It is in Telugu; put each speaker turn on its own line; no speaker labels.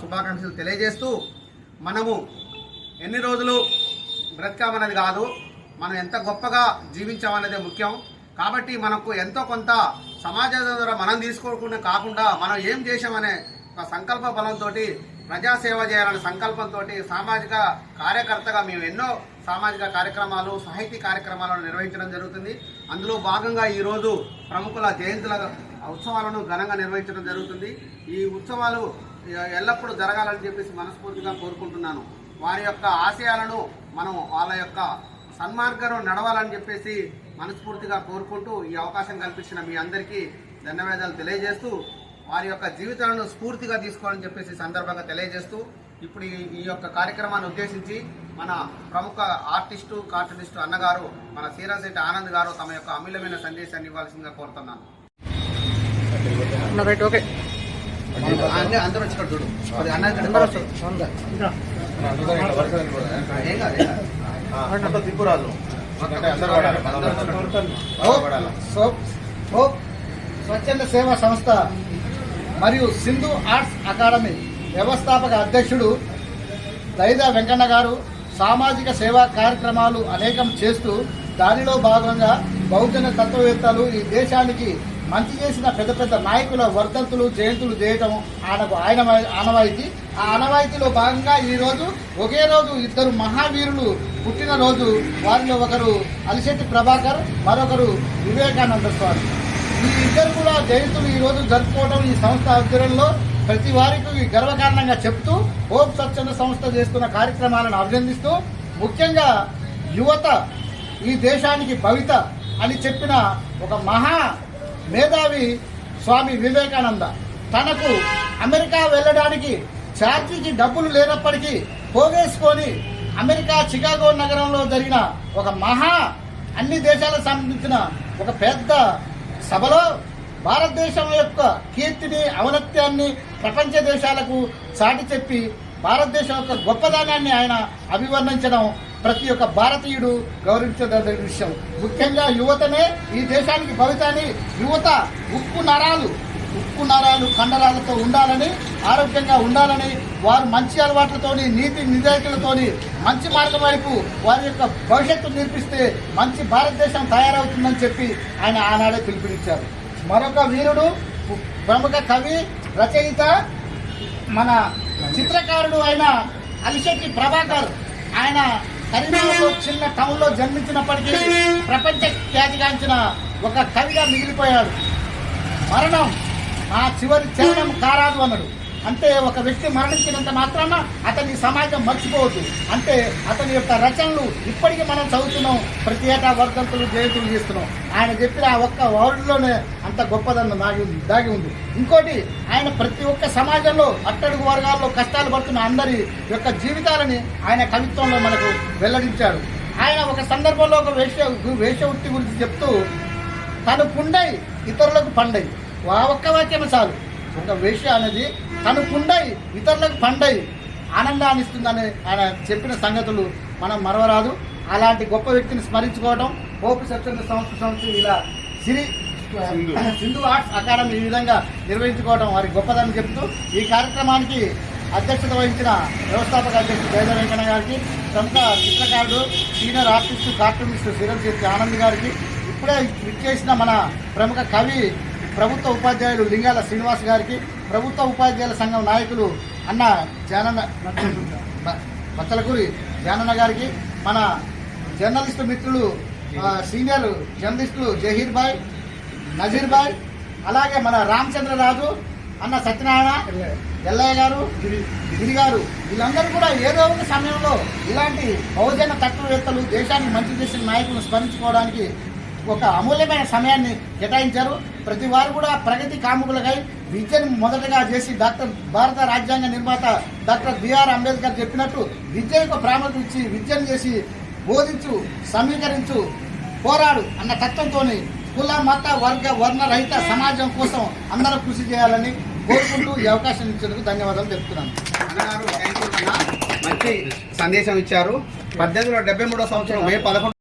శుభాకాంక్షలు తెలియజేస్తూ మనము ఎన్ని రోజులు బ్రతికామన్నది కాదు మనం ఎంత గొప్పగా జీవించామన్నదే ముఖ్యం. కాబట్టి మనకు ఎంతో కొంత సమాజం ద్వారా మనం తీసుకోకుండా కాకుండా మనం ఏం చేసామనే ఒక సంకల్ప బలంతో ప్రజాసేవ చేయాలనే సంకల్పంతో సామాజిక కార్యకర్తగా మేము ఎన్నో సామాజిక కార్యక్రమాలు సాహితీ కార్యక్రమాలను నిర్వహించడం జరుగుతుంది. అందులో భాగంగా ఈరోజు ప్రముఖుల జయంతుల ఉత్సవాలను ఘనంగా నిర్వహించడం జరుగుతుంది. ఈ ఉత్సవాలు ఎల్లప్పుడూ జరగాలని చెప్పేసి మనస్ఫూర్తిగా కోరుకుంటున్నాను వారి యొక్క ఆశయాలను మనం వాళ్ళ యొక్క సన్మార్గం నడవాలని చెప్పేసి మనస్ఫూర్తిగా కోరుకుంటూ ఈ అవకాశం కల్పించిన మీ అందరికీ ధన్యవాదాలు తెలియజేస్తూ వారి యొక్క జీవితాలను స్ఫూర్తిగా తీసుకోవాలని చెప్పేసి సందర్భంగా తెలియజేస్తూ ఇప్పుడు ఈ యొక్క కార్యక్రమాన్ని ఉద్దేశించి మన ప్రముఖ ఆర్టిస్టు కార్టూనిస్టు అన్నగారు మన సీరాశెట్టి ఆనంద్ గారు తమ యొక్క అమూల్యమైన సందేశాన్ని ఇవ్వాల్సిందిగా కోరుతున్నాను
ఓకే
అందరూ వచ్చి అన్న
స్వచ్ఛంద సేవా సంస్థ మరియు సింధు ఆర్ట్స్ అకాడమీ వ్యవస్థాపక అధ్యక్షుడు దైదా వెంకన్న గారు సామాజిక సేవా కార్యక్రమాలు అనేకం చేస్తూ దానిలో భాగంగా బహుజన తత్వవేత్తలు ఈ దేశానికి మంచి చేసిన పెద్ద పెద్ద నాయకుల వర్ధంతులు జయంతులు చేయటం ఆయనకు ఆయన ఆనవాయితీ. ఆ ఆనవాయితీలో భాగంగా ఈ రోజు ఒకే రోజు ఇద్దరు మహావీరులు పుట్టిన రోజు. వారిలో ఒకరు అలిశెట్టి ప్రభాకర్ మరొకరు వివేకానంద స్వామి. ఈ ఇద్దరు కూడా జయంతులు ఈరోజు జరుపుకోవడం ఈ సంస్థ ఆధ్వర్యంలో ప్రతి వారికి గర్వకారణంగా చెప్తూ హోప్ స్వచ్ఛంద సంస్థ చేస్తున్న కార్యక్రమాలను అభినందిస్తూ ముఖ్యంగా యువత ఈ దేశానికి భవిత అని చెప్పిన ఒక మహా మేధావి స్వామి వివేకానంద. తనకు అమెరికా వెళ్ళడానికి ఛార్జీకి డబ్బులు లేనప్పటికీ పోగేసుకొని అమెరికా చికాగో నగరంలో జరిగిన ఒక మహా అన్ని దేశాలకు సంబంధించిన ఒక పెద్ద సభలో భారతదేశం యొక్క కీర్తిని ఔన్నత్యాన్ని ప్రపంచ దేశాలకు చాటి చెప్పి భారతదేశం యొక్క గొప్పదనాన్ని ఆయన అభివర్ణించడం ప్రతి ఒక్క భారతీయుడు గౌరవించదగిన విషయం. ముఖ్యంగా యువతనే ఈ దేశానికి భవితాన్ని యువత ఉక్కు నరాలు ఉక్కు నరాలు కండరాలతో ఉండాలని ఆరోగ్యంగా ఉండాలని వారు మంచి అలవాట్లతోని నీతి నిజాయితీలతోని మంచి మార్గం వైపు వారి యొక్క భవిష్యత్తు నిర్పిస్తే మంచి భారతదేశం తయారవుతుందని చెప్పి ఆయన ఆనాడే పిలుపునిచ్చారు. మరొక వీరుడు ప్రముఖ కవి రచయిత మన చిత్రకారుడు అయిన అలిశెట్టి ప్రభాకర్. ఆయన కరీంనగర్ చిన్న టౌన్లో జన్మించినప్పటికీ ప్రపంచ ఖ్యాతిగాంచిన ఒక కవిగా మిగిలిపోయాడు. మరణం ఆ చివరి చరణం కారాదు అన్నాడు. అంటే ఒక వ్యక్తి మరణించినంత మాత్రాన అతని సమాజం మర్చిపోవద్దు. అంటే అతని యొక్క రచనలు ఇప్పటికీ మనం చదువుతున్నాం. ప్రతి ఏటా వర్ధంతులు జయంతులు చేస్తున్నాం. ఆయన చెప్పిన ఆ ఒక్క వర్డ్లోనే అంత గొప్పదన్న దాగి ఉంది దాగి ఉంది. ఇంకోటి ఆయన ప్రతి ఒక్క సమాజంలో అట్టడుగు వర్గాల్లో కష్టాలు పడుతున్న అందరి యొక్క జీవితాలని ఆయన కవిత్వంలో మనకు వెల్లడించాడు. ఆయన ఒక సందర్భంలో ఒక వేష వేషవృత్తి గురించి చెప్తూ తను పుండై ఇతరులకు పండై. ఒక్క వాక్యమే చాలు. ఒక వేష అనేది తను పుండై ఇతరులకు పండై ఆనందాన్ని ఇస్తుందని ఆయన చెప్పిన సంగతులు మనం మరవరాదు. అలాంటి గొప్ప వ్యక్తిని స్మరించుకోవడం హోప్ స్వచ్ఛంద సంస్థ సంస్థ ఇలా సిరి సింధు. ఆర్ట్స్ అకాడమీ ఈ విధంగా నిర్వహించుకోవడం వారి గొప్పదని చెప్తూ ఈ కార్యక్రమానికి అధ్యక్షత వహించిన వ్యవస్థాపక అధ్యక్షుడు జయద వెంకన్న గారికి ప్రముఖ చిత్రకారుడు senior artist cartoonist Shetty Anand గారికి ఇప్పుడే విచ్చేసిన మన ప్రముఖ కవి ప్రభుత్వ ఉపాధ్యాయులు లింగాల శ్రీనివాస్ గారికి ప్రభుత్వ ఉపాధ్యాయుల సంఘం నాయకులు అన్న జానన్న బ- బచ్చలకూరి జానన్న గారికి మన జర్నలిస్టు మిత్రులు సీనియర్ జర్నలిస్టులు జహీర్ భాయ్ నజీర్ భాయ్ అలాగే మన రామచంద్రరాజు అన్న సత్యనారాయణ ఎల్లయ్య గారు గిరి గారు వీళ్ళందరూ కూడా ఏదో ఒక సమయంలో ఇలాంటి బహుజన తత్వవేత్తలు దేశాన్ని మంచి చేసిన నాయకులను స్మరించుకోవడానికి ఒక అమూల్యమైన సమయాన్ని కేటాయించారు. ప్రతి వారు కూడా ప్రగతి కాముకులకై విద్యను మొదటగా చేసి డాక్టర్ భారత రాజ్యాంగ నిర్మాత డాక్టర్ బిఆర్ అంబేద్కర్ చెప్పినట్టు విద్యకు ప్రాముఖ్యత ఇచ్చి విద్యను చేసి బోధించు సమీకరించు పోరాడు అన్న తత్వంతో కుల మత వర్గ వర్ణ రహిత సమాజం కోసం అందరూ కృషి చేయాలని కోరుకుంటూ ఈ అవకాశం ఇచ్చేందుకు ధన్యవాదాలు తెలుపుతున్నాను.
మంచి సందేశం ఇచ్చారు. పద్దెనిమిది వందల డెబ్బై మూడో సంవత్సరం మే పదకొండు